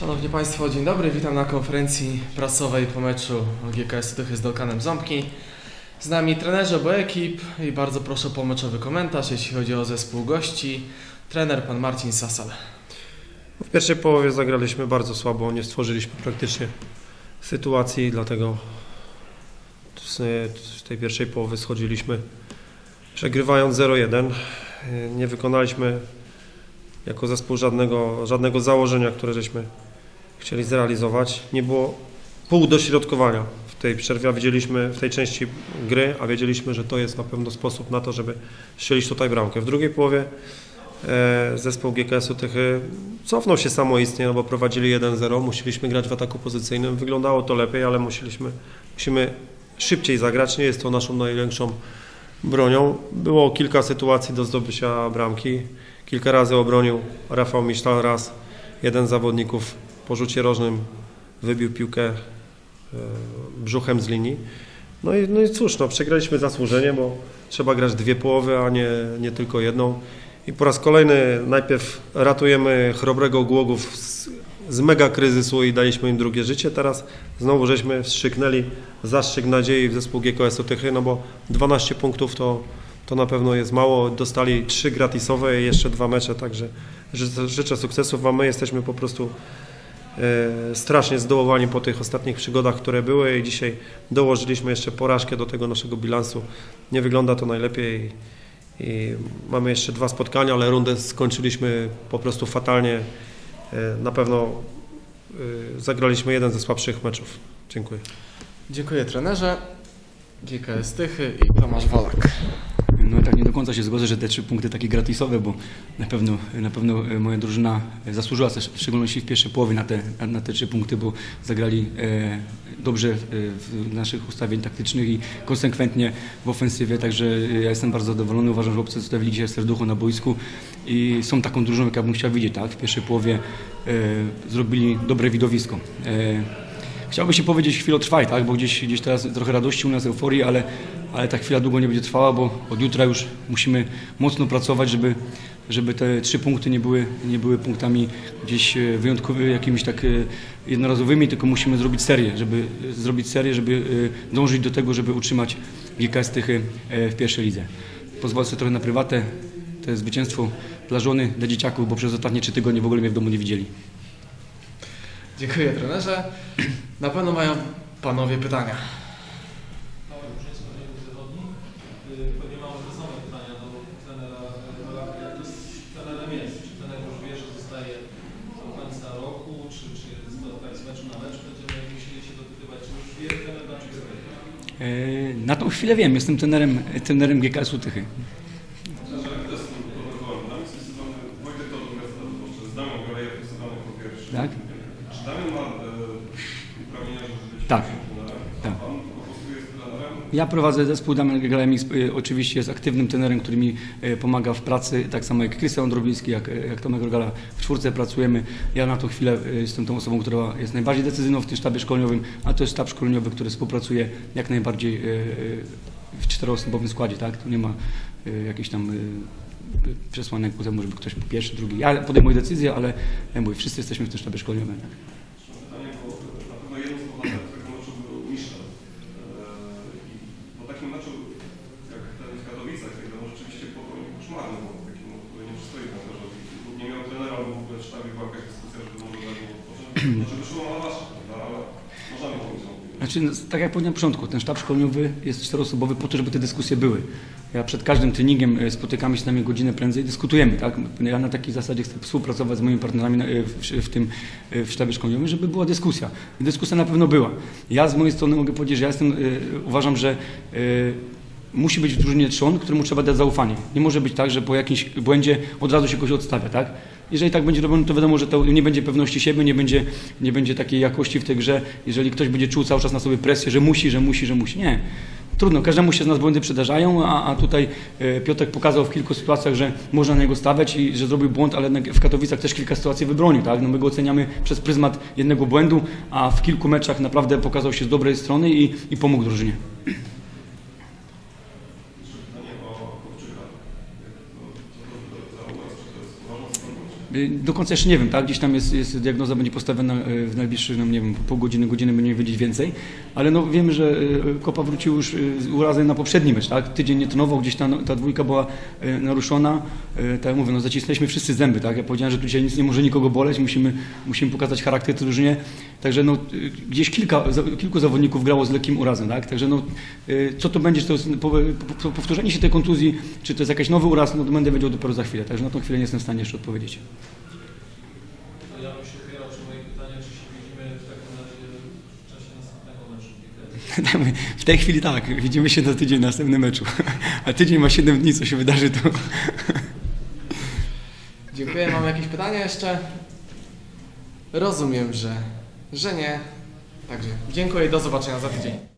Szanowni Państwo, dzień dobry. Witam na konferencji prasowej po meczu GKS Tychy z Dolkanem Ząbki. Z nami trenerzy obu ekip i bardzo proszę o pomeczowy komentarz, jeśli chodzi o zespół gości. Trener pan Marcin Sasal. W pierwszej połowie zagraliśmy bardzo słabo, nie stworzyliśmy praktycznie sytuacji, dlatego z tej pierwszej połowy schodziliśmy przegrywając 0-1. Nie wykonaliśmy jako zespół żadnego, żadnego założenia, które żeśmy chcieli zrealizować. Nie było pół dośrodkowania w tej przerwie, a w tej części gry, a wiedzieliśmy, że to jest na pewno sposób na to, żeby strzelić tutaj bramkę. W drugiej połowie e, zespół GKS-u Tychy cofnął się samoistnie, no bo prowadzili 1-0, musieliśmy grać w ataku pozycyjnym. Wyglądało to lepiej, ale musieliśmy, musimy szybciej zagrać. Nie jest to naszą największą bronią. Było kilka sytuacji do zdobycia bramki. Kilka razy obronił Rafał Misztal raz. Jeden z zawodników po rzucie rożnym wybił piłkę e, brzuchem z linii. No i, no i cóż, no, przegraliśmy zasłużenie, bo trzeba grać dwie połowy, a nie, nie tylko jedną. I po raz kolejny najpierw ratujemy chrobrego Głogów z, z mega kryzysu i daliśmy im drugie życie. Teraz znowu żeśmy wstrzyknęli zastrzyk nadziei w zespół GKS-u Tychy, no bo 12 punktów to, to na pewno jest mało. Dostali trzy gratisowe i jeszcze dwa mecze, także życzę, życzę sukcesów, a my jesteśmy po prostu e, strasznie zdołowani po tych ostatnich przygodach, które były i dzisiaj dołożyliśmy jeszcze porażkę do tego naszego bilansu. Nie wygląda to najlepiej i mamy jeszcze dwa spotkania, ale rundę skończyliśmy po prostu fatalnie. E, Na pewno e, zagraliśmy jeden ze słabszych meczów. Dziękuję. Dziękuję trenerze. GKS Tychy i Tomasz Wolak. No tak nie do końca się zgodzę, że te trzy punkty takie gratisowe, bo na pewno, na pewno e, moja drużyna zasłużyła też, w szczególności w pierwszej połowie na te, na- te trzy punkty, bo zagrali e, dobrze e, w naszych ustawień taktycznych i konsekwentnie w ofensywie, także e, ja jestem bardzo zadowolony. Uważam, że chłopcy zostawili dzisiaj serducho na boisku i są taką drużyną, jak ja bym chciał widzieć, tak? W pierwszej połowie e, zrobili dobre widowisko. E, Chciałby się powiedzieć chwilę trwaj, tak? bo gdzieś, gdzieś teraz trochę radości u nas, euforii, ale, ale ta chwila długo nie będzie trwała, bo od jutra już musimy mocno pracować, żeby, żeby te trzy punkty nie były, nie były punktami gdzieś e, wyjątkowymi, jakimiś tak e, jednorazowymi, tylko musimy zrobić serię, żeby e, zrobić serię, żeby dążyć do tego, żeby utrzymać GKS Tychy w pierwszej lidze. Pozwolę sobie trochę na prywatę, to jest zwycięstwo dla żony, dla dzieciaków, bo przez ostatnie trzy tygodnie w ogóle mnie w domu nie widzieli. Dziękuję trenerze. Na pewno mają panowie pytania. Już jest kolejny zawodnik. Pewnie mamy te same pytania do trenera Polaka. Jak to z trenerem jest? Czy trener już wie, że zostaje do końca roku? Czy, czy z meczu na mecz będziemy musieli się dopytywać? Czy już wie trener na czym? E, Na tą chwilę wiem, jestem trenerem, trenerem GKS-u Tychy. Szczerze, też z tym protokołem. Tam jest wpisywany Wojtek Todor jest z Damian Golejew wpisywany po pierwszy. Tak? Czy Damian ma e, uprawnienia, żeby być Tak. trenerem? Tak. A Pan po prostu jest trenerem? Ja prowadzę zespół Damian Gramix, y, oczywiście jest aktywnym trenerem, który mi y, pomaga w pracy, tak samo jak Krystian Drobiński, jak, jak Tomek Rogala. W czwórce pracujemy. Ja na tą chwilę y, jestem tą osobą, która jest najbardziej decyzyjną w tym sztabie szkoleniowym, a to jest sztab szkoleniowy, który współpracuje jak najbardziej y, y, w czteroosobowym składzie, tak? Tu nie ma y, jakichś tam y, y, przesłanek ku temu, żeby ktoś pierwszy, drugi. Ja podejmuję decyzję, ale ja mówię, wszyscy jesteśmy w tym sztabie szkoleniowym. Tak? Pytanie, bo na pewno jedną z bohaterów tego meczu był Michel. E, I po takim meczu, jak ten w Katowicach, kiedy on rzeczywiście popełnił błąd, taki no, który nie przystoi trenerowi. Nie miał trenera, albo w ogóle była jakaś dyskusja, żeby może. Znaczy na wasze, prawda? ale możemy pomóc. Znaczy, no, tak jak powiedziałem na początku, ten sztab szkoleniowy jest czteroosobowy po to, żeby te dyskusje były. Ja przed każdym treningiem e, spotykamy się na mnie godzinę prędzej, dyskutujemy, tak? Ja na takiej zasadzie chcę współpracować z moimi partnerami e, w, w tym e, w sztabie szkoleniowym, żeby była dyskusja. I dyskusja na pewno była. Ja z mojej strony mogę powiedzieć, że ja jestem, uważam, że musi być w drużynie trzon, któremu trzeba dać zaufanie. Nie może być tak, że po jakimś błędzie od razu się kogoś odstawia, tak? Jeżeli tak będzie robione, to wiadomo, że to nie będzie pewności siebie, nie będzie, nie będzie takiej jakości w tej grze, jeżeli ktoś będzie czuł cały czas na sobie presję, że musi, że musi, że musi. Nie. Trudno, każdemu się z nas błędy przydarzają, a, a tutaj e, Piotrek pokazał w kilku sytuacjach, że można na niego stawiać i że zrobił błąd, ale w Katowicach też kilka sytuacji wybronił. Tak? No my go oceniamy przez pryzmat jednego błędu, a w kilku meczach naprawdę pokazał się z dobrej strony i, i pomógł drużynie. Pytanie o Kopczyka. Jak to- co to za uraz, czy to jest uważam, Y, Do końca jeszcze nie wiem, tak? Gdzieś tam jest, jest diagnoza będzie postawiona y, w najbliższych, no nie wiem, pół godziny, godziny będziemy wiedzieć więcej, ale no wiemy, że y, Kopa wrócił już y, z urazy na poprzedni mecz, tak? Tydzień nie trenował, gdzieś ta, ta dwójka była naruszona. Tak jak mówię, no zacisnęliśmy wszyscy zęby, tak? Ja powiedziałem, że tu dzisiaj nic nie może nikogo boleć, musimy, musimy pokazać charakter drużynie. Także no gdzieś kilka, kilku zawodników grało z lekkim urazem, tak? Także no co to będzie, czy to jest po- po- powtórzenie się tej kontuzji, czy to jest jakiś nowy uraz, no to będę wiedział dopiero za chwilę. Także na tą chwilę nie jestem w stanie jeszcze odpowiedzieć. To ja bym się opierał przy moich pytaniach, czy się widzimy w takim razie w czasie następnego meczu GKS. W tej chwili tak, widzimy się za tydzień na następnym meczu. A tydzień ma 7 dni, co się wydarzy, to Dziękuję. Mamy jakieś pytania jeszcze? Rozumiem, że, że nie. Także dziękuję i do zobaczenia za tydzień.